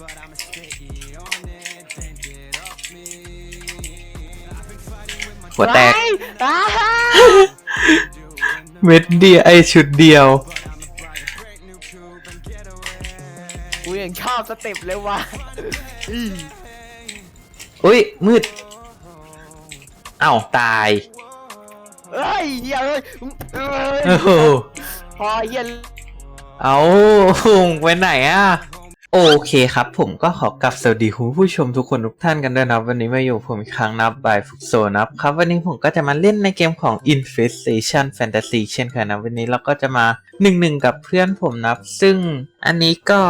หัวแตกอ้าเม็ดเดียวไอชุดเดียวกูยังชอบสเต็ปเลยว่ะอีอุ้ยมืดเอ้าตายเอ้ยเหี้ยเอ้ยเอ้ยโอ้โหพอเหี้ยเอาไปไหนอะ โอเคครับ ผมก็ขอกลับสวัสดีคุณผู้ชมทุกคนทุกท่านกันด้วยนะวันนี้มาอยู่ผมอีกครั้งนับบายฟุกโซนะครับครับ วันนี้ผมก็จะมาเล่นในเกมของ Infestation Fantasy เช่นเคยนะ วันนี้เราก็จะมาหนึ่งหนึ่งกับเพื่อนผมนับซึ่งอันนี้ก็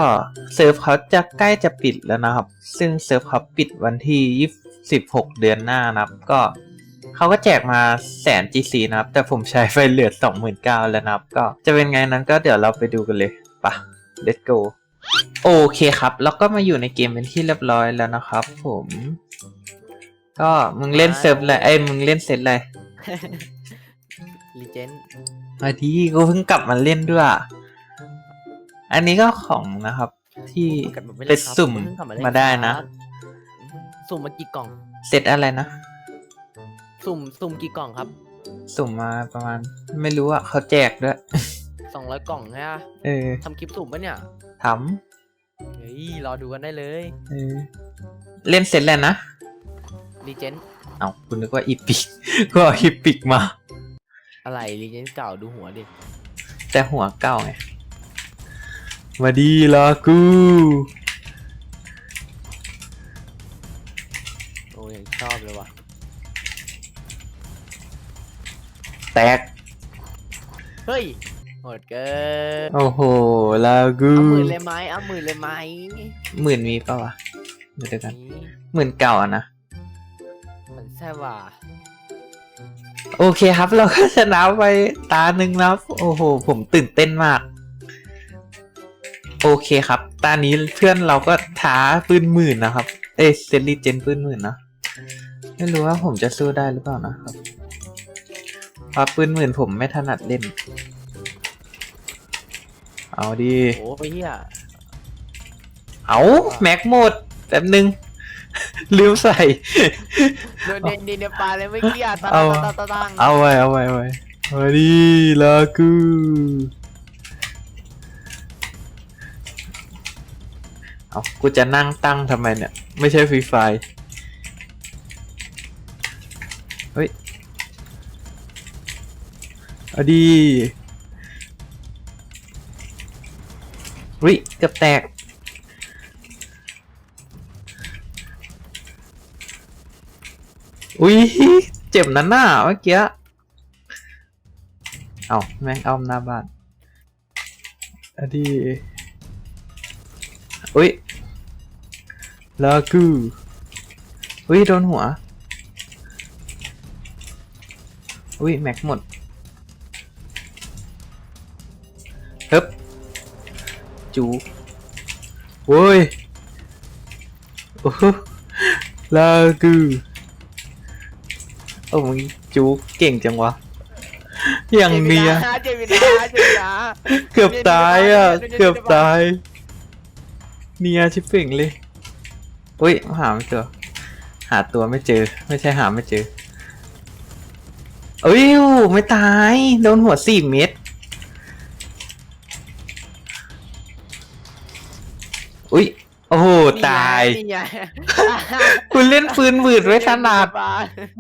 เซิร์ฟเขาจะใกล้จะปิดแล้วนะครับ ซึ่งเซิร์ฟเขาปิดวันที่ 26 เดือนหน้านะครับก็เขาก็แจกมาแสน GC นะครับ แต่ผมใช้ไฟเหลือ 29,000แล้วนะครับ ก็จะเป็นไงนั้นก็เดี๋ยวเราไปดูกันเลยปะ let's go โอเคครับ แล้วก็มาอยู่ในเกมเป็นที่เรียบร้อยแล้วนะครับ ผม ก็มึงเล่นเซิร์ฟอะไรไอ้ยมึงเล่นเซตอะไรลีเจนมาดีกูเพิ่งกลับมาเล่นด้วยอันนี้ก็ของนะครับ ที่กันแบบไม่เป็นล่นครับสุ่มเพิ่งกลับเล่นมาได้นะครับสุ่มมากี่กล่องเซตอะไรนะ สุ่มสุ่มกี่กล่องครับ สุ่มมาประมาณ ไม่รู้อะเขาแจกด้วย สองร้อยกล่องใช่ไหมเออทำคลิปสุ่มปะเนี่ย ทเฮ้ยรอดูกันได้เลยำเออเล่นเซตอะไรนะลีเจนเอาคุณนึกว่าอีพิก ก็เอาอีพิกมา อะไรลีเจนเก่าดูหัวดิแต่หัวเก่าไง มาดีลากู โอ้ยยังชอบเลยว่ะแตกเฮ้ย โหดเกินโอ้โห ลากูเอาหมื่นเลยไหมเอาหมื่นเลยไหมหมื่นมีป่าวะเดี๋ยวเดี๋ยวกันนี่หมื่นเก่าอะนะ มันแซ่บว่ะโอเคครับ เราก็ชนะไปตาหนึ่งแล้วโอ้โห ผมตื่นเต้นมาก โอเคครับ ตานี้เพื่อนเราก็ท้าปืนหมื่นนะครับ เอ้ยเซนลีเจนปืนหมื่นนะไม่รู้ว่าผมจะสู้ได้หรือเปล่านะครับเพราะปืนหมื่นผมไม่ถนัดเล่น เอาดีโอ้ยเฮียเอาแม็กหมดแป๊บนึง ลืมใส่โดนเด่นดินเนปาเลยไม่เกี้ยตาเอาตาตาตาตังเอาไว้เอาไว้เอาไว้มาดีลากูเอากูจะนั่งตั้งทำไมเนี่ย ไม่ใช่ฟรีไฟเฮ้ยเอาดี วิเกือบแตก อุ้ยเจ็บนั่นน่ะเมื่อกี้ เอาแม่งอ้อมหน้าบ้านอะดีอุ้ยลากูอุ้ยโดนหัว อุ้ยแม็กหมด จูโว้ยโอ้โหลากูโอ้มึงจูเก่งจังวะอย่างเนียเจมินาเจมินาเกือบตายอะเดี๋ยวๆๆเกือบตาย เนียชิบเป่งเลยอุ้ยหาไม่เจอ หาตัวไม่เจอ ไม่ใช่หาไม่เจอ เอ้ยโอ้ไม่ตาย โดนหัวสี่เม็ด โอ้โหตาย นี่ไงคุณเล่นปืนหมืดไว้ขนาดปา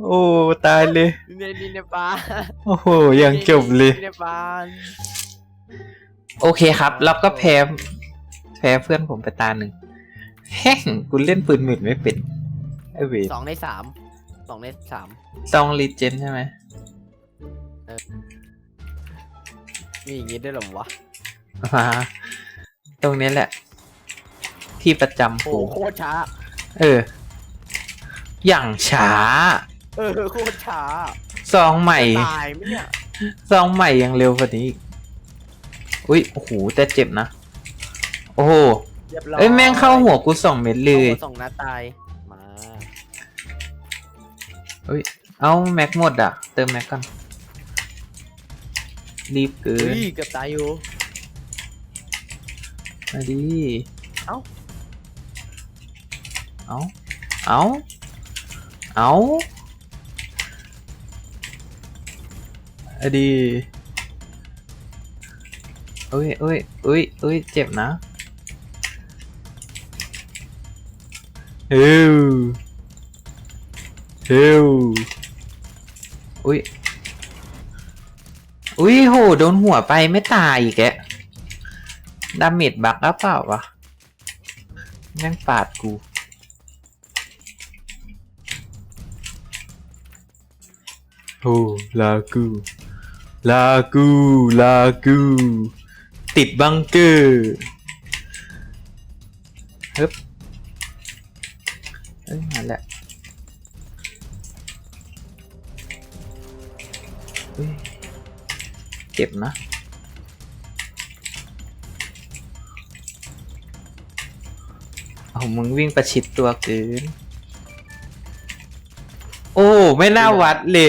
โอ้ตายเลย เนดินเนปาโอ้โหยังจบเลยเนปาโอเคครับ แล้วก็แพ้ แพ้เพื่อนผมไปตาหนึ่งแห้งกูเล่นปืนหมื่นไม่เป็นไอเวทสองในสามสองในสามซองรีเจนใช่ไหมมีอย่างงี้ด้วยเหรอวะ มาตรงนี้แหละ ที่ประจำโอ้ผมโหโคตรช้า เออ อย่างช้า เออโคตรช้าซองใหม่ตายไหมเนี่ยซองใหม่ยังเร็วกว่านี้อีกอุ้ยโอ้โหแต่เจ็บนะ โอ้โหเรียบร้อยเอ้ยแม่งเข้าหัวกูสองเม็ดเลเอาย หัวสองนัดตายมาเอาแม็กหมดอะ เติมแม็กก่อนรีบเกินเฮ้ยเกือบตายอยู่มาดีเอ้า เอาเอาเอาอดีเอ้ยเอ้ยเอ้ยเอ้ยเจ็บนะเฮ้วเฮ้วอุ้ย อุ้ยโห โดนหัวไปไม่ตายอีกแกดาเมจบักหรือเปล่าวะแม่งปาดกู โอ้ลากู ลากู ลากู ติดบังเกอร์ฮึบเอ้ยมาแล้วเฮ้ยเจ็บนะเอามึงวิ่งประชิดตัวเกิน โอ้ไม่น่าวัดเลย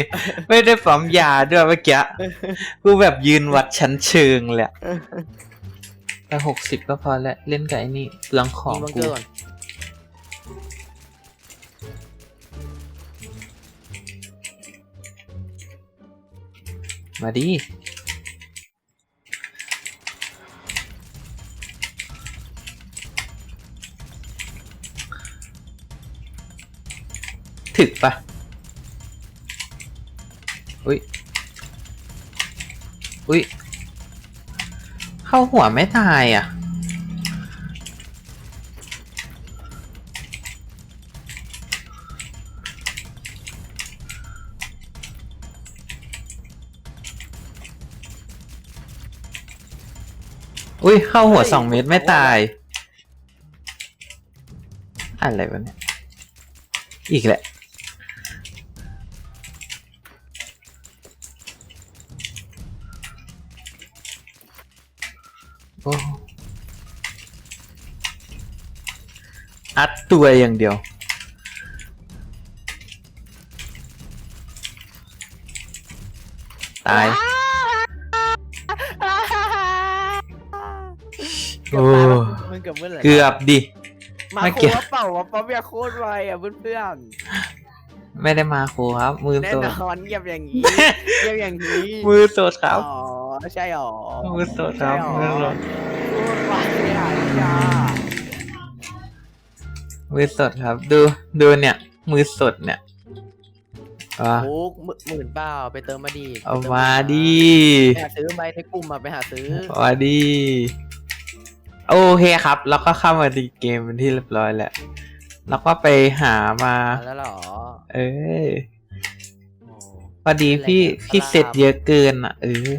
ไม่ได้ปั๊มยาด้วยเมื่อกี้กูแบบยืนวัดชั้นเชิงเลยอะแต่หกสิบก็พอแล้วเล่นกับไอ้นี่เปลืองของมีบังเกกูอร์ก่อนมาดิถึกปะอุ้ย อุ้ย เข้าหัวไม่ตายอะ อุ้ย เข้าหัวสองเมตรไม่ตาย อะไรวะเนี่ย อีกแหละ อัดตัวอย่างเดียว ตาย โอ้ มึงเกือบเมื่อไหร่เกือบดิ มาไม่โคเกี่ยวว่าเปล่าว่าป๊อปอยากโคตรไวอะเพื่อนไม่ได้มาโคครับ มือๆแน่สด นอนเงียบอย่างนี้เงียบอย่างนี้มือสดครับ อ๋อใช่หรอมือสดครับใช่มือหสรอดโคตรไวเลยอะจ้า มือสดครับ ดูดูเนี่ย มือสดเนี่ยอะโอ้หมื่นเปล่าไปเติมมาดีเอามาดิไปหาซื้อไปในกลุ่มอะไปหาซื้อมาดิโอเคครับ แล้วก็เข้ามาดีเกมเป็นที่เรียบร้อยแล้วแล้วก็ไปหามามาแล้วเหรอ เออโอ้พอดีพี่อะไรกันพี่พระรามเสร็จเยอะเกินอะเออ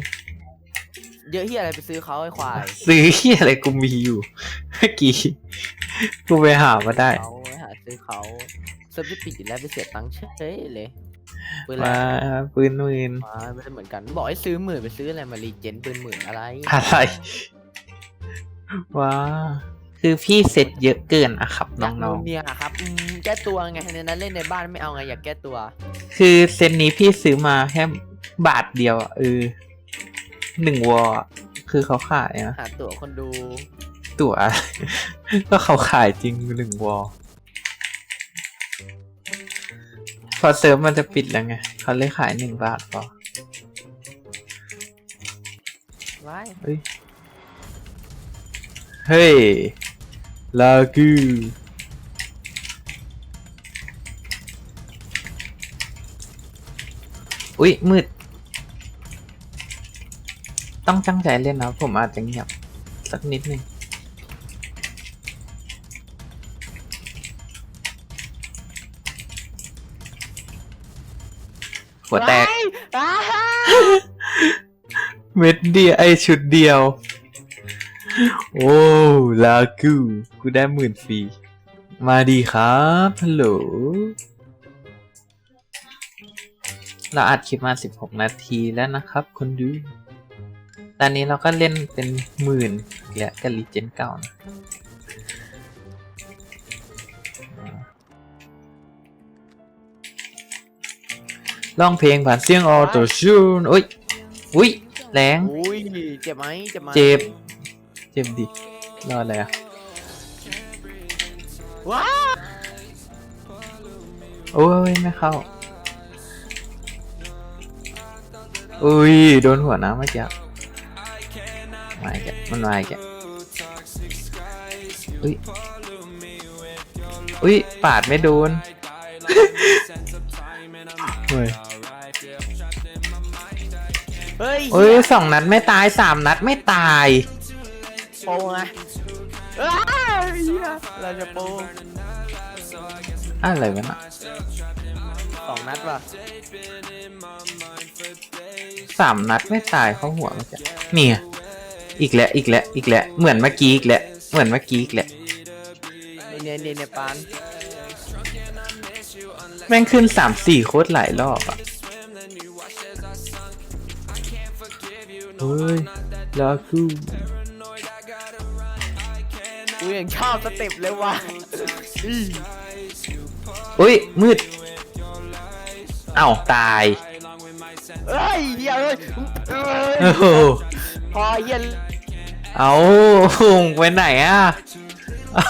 เยอะที่อะไรไปซื้อเขาไอ้ควาย ซื้อที่อะไรกูมีอยู่เมื่อกี้ กูไปหามาได้ เขาไปหาซื้อเขาเซิร์ฟที่ปิดอยู่แล้วไปเสียตังค์เฉยเลยปืนอะไรมาปืนหมื่นมาไม่ได้เหมือนกัน บอกให้ซื้อหมื่นไปซื้ออะไรมารีเจนปืนหมื่นอะไรอะไรว้าคือพี่เสร็จเยอะเกินอะครับอยากน้องเนี่ยครับอืมแก้ตัวไงในนั้นเล่นในบ้านไม่เอาไงอยากแก้ตัวๆคือเซตนี้พี่ซื้อมาแค่บาทเดียวอะเออหนึ่งวอลอะคือเขาขายนะหาตั๋วคนดู ตั๋วก็เขาขายจริงหนึ่งวอลพอเซิร์ฟมันจะปิดแล้วไงเขาเลยขายหนึ่งบาทพอไว้เฮ้ย เฮ้ย ลากูอุ๊ย มืด ต้องตั้งใจเล่นนะผมอาจจะเงียบสักนิดนึง หัวแตก อ้าเม็ดเดียวไอชุดเดียว โอ้ลากูกูได้หมื่นฟรีมาดีครับฮัลโหลเราอัดคลิปมา 16 นาทีแล้วนะครับ คนดู ตอนนี้เราก็เล่นเป็นหมื่นและกับลีเจนเก่านะ ร้องเพลงผ่านเสียงออโต้ชูนอุ้ยอุ้ยแรง อุ้ยเจ็บไหมเจ็บไหมเจ็บ เจ็บดิรออะไรอะว้าโอ้ยไม่เข้าอุ้ยโดนหัวน้ำเมื่อกี้มาอีกแล้วมันมาอีกแล้วอุ้ยอุ้ยปาดไม่โดนเฮ้ย เฮ้ยเอ้ยสองนัดไม่ตายสามนัดไม่ตาย โปงอะอ้าวเหี้ยเราจะโปงอะไรวะน่ะสองนัดว่ะสามนัดไม่ตายเข้าหัวเมื่อกี้เนี่ยอีกแล้วอีกแล้วอีกแล้วเหมือนเมื่อกี้อีกแล้วเหมือนเมื่อกี้อีกแล้วเนี่ยเนี่ยเนี่ยปานแม่งขึ้นสามสี่โคตรหลายรอบอะ ฮ้ยลาคูกูยังชอบสเต็ปเลยว่ะอีอุ้ย มืดเอ้าตายเอ้ยเดี๋ยวเอ้ยเอ้ยโอ้โหพอเหี้ย็นเอาไปไหนอะเอา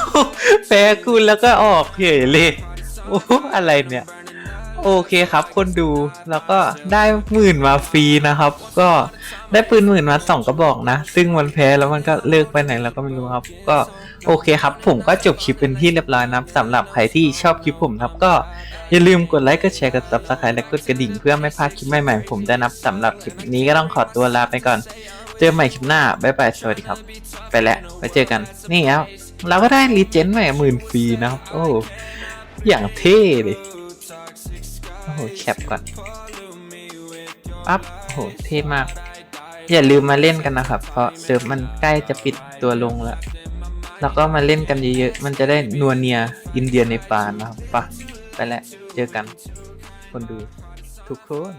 แพ้คุณแล้วก็ออกเฉยเลยโอ้อะไรเนี่ย โอเคครับคนดูแล้วก็ได้หมื่นมาฟรีนะครับ ก็ได้ปืนหมื่นมาสองกระบอกนะ ซึ่งมันแพ้แล้วมันก็เลิกไปไหนเราก็ไม่รู้ครับ ก็โอเคครับ ผมก็จบคลิปเป็นที่เรียบร้อยนะสำหรับใครที่ชอบคลิปผมครับก็อย่าลืมกดไลค์กดแชร์กด subscribe และกดกระดิ่งเพื่อไม่พลาดคลิปใหม่ๆผมได้นับสำหรับคลิปนี้ก็ต้องขอตัวลาไปก่อน เจอใหม่คลิปหน้าบ๊ายบายสวัสดีครับ ไปแล้วไปเจอกันนี่ครับเราก็ได้รีเจนใหม่หมื่นฟรีนะครับโอ้อย่างเท่เลย โอ้โหแคปก่อนปั๊บโอ้โหเท่มาก อย่าลืมมาเล่นกันนะครับ เพราะเซิร์ฟมันใกล้จะปิดตัวลงแล้ว แล้วก็มาเล่นกันเยอะๆ มันจะได้นัวเนียอินเดียในปานนะครับปะไปแล้วเจอกัน คนดูทุกคน